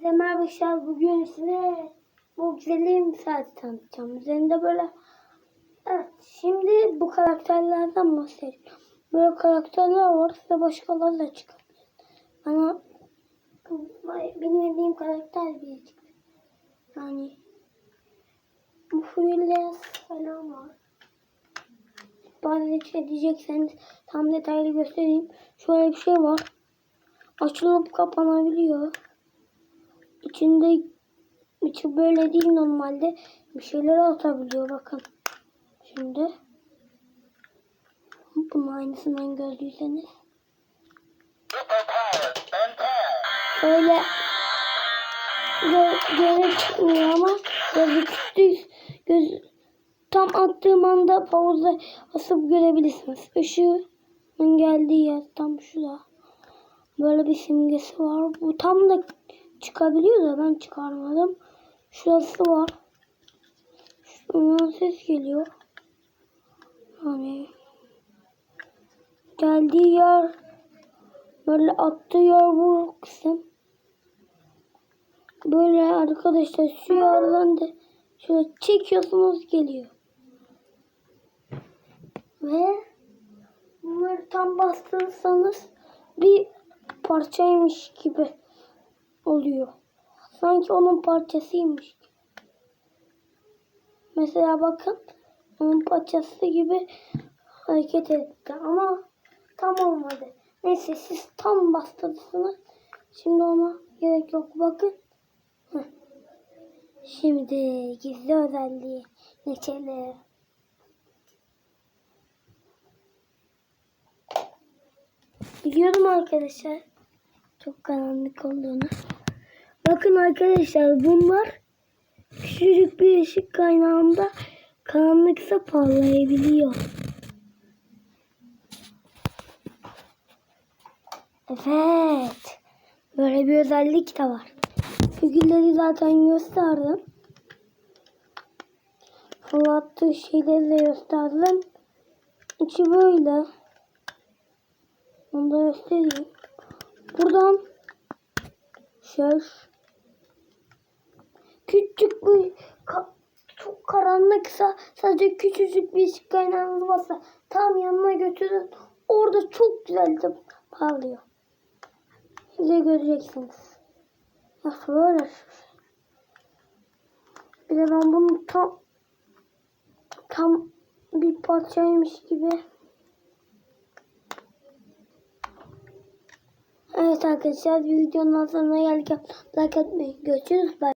Size merhaba arkadaşlar. Bugün size bu güzelim saati tanıtacağım. Üzerinde böyle Evet şimdi bu karakterlerden bahsedeyim. Böyle karakterler var size başkaları da çıkabilir. Ama bilmediğim karakter bile çıktı. Yani bu Hülya falan var. Bazı şey diyecekseniz tam detaylı göstereyim. Şöyle bir şey var. Açılıp kapanabiliyor. İçinde içi böyle değil normalde. Bir şeyler atabiliyor bakın. Şimdi bunun aynısından gördüyseniz. Öyle gö çıkmıyor ama gözüktü göz tam attığım anda pauza basıp görebilirsiniz. Işığın geldiği yer tam şurada. Böyle bir simgesi var. Bu tam da çıkabiliyor da ben çıkarmadım. Şurası var. Şuradan ses geliyor. Hani geldiği yer böyle attığı yer bu kısım. Böyle arkadaşlar şu yerden de şöyle çekiyorsunuz geliyor. Ve bunları tam bastırırsanız bir parçaymış gibi oluyor. Sanki onun parçasıymış. Mesela bakın onun parçası gibi hareket etti ama tam olmadı. Neyse siz tam bastırırsınız. Şimdi ona gerek yok. Bakın. Şimdi gizli özelliği geçelim. Biliyorum arkadaşlar. Çok karanlık olduğunu. Bakın arkadaşlar bunlar küçücük bir ışık kaynağında karanlıksa parlayabiliyor. Evet. Böyle bir özellik de var. Figürleri zaten gösterdim. Fırlattığı şeyleri de gösterdim. İçi böyle. Onu da göstereyim. Buradan şöyle küçük bir ka çok karanlıksa sadece küçücük bir ışık kaynağınız varsa tam yanına götürün. Orada çok güzel parlıyor. Siz de göreceksiniz. Ya böyle. Bir de ben bunu tam tam bir parçaymış gibi Evet arkadaşlar videonun sonuna geldik. Like atmayı. Görüşürüz. Bye.